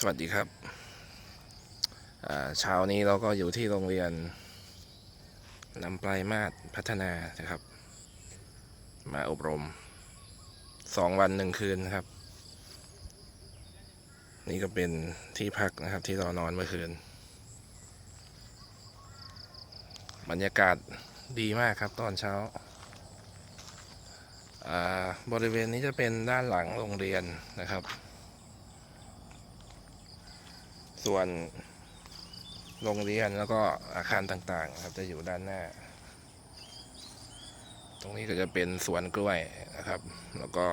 สวัสดีครับเช้านี้เราก็อยู่ที่โรงเรียนลำปลายมาศพัฒนานะครับ มาอบรมสองวันหนึ่งคืนนะครับ นี่ก็เป็นที่พักนะครับที่เรานอนเมื่อคืน บรรยากาศดีมากครับตอนเช้า บริเวณนี้จะเป็นด้านหลังโรงเรียนนะครับ ส่วนโรงเรียนแล้วก็อาคารต่างๆครับจะอยู่ด้านหน้า ตรงนี้ก็จะเป็นสวนกล้วยนะครับ แล้วก็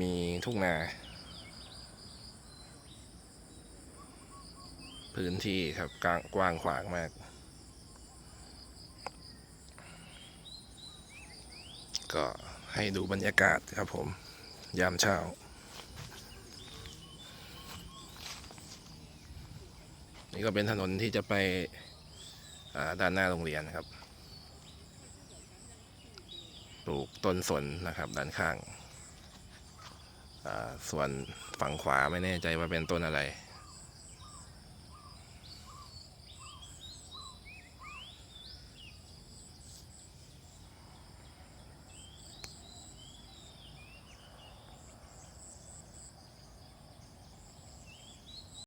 มีทุ่งนา พื้นที่ครับกลางกว้างขวางมาก ก็ให้ดูบรรยากาศครับผม ยามเช้า นี่ก็เป็นถนนที่จะไปด้านหน้าโรงเรียนครับ ปลูกต้นสนนะครับด้านข้าง ส่วนฝั่งขวาไม่แน่ใจว่าเป็นต้นอะไร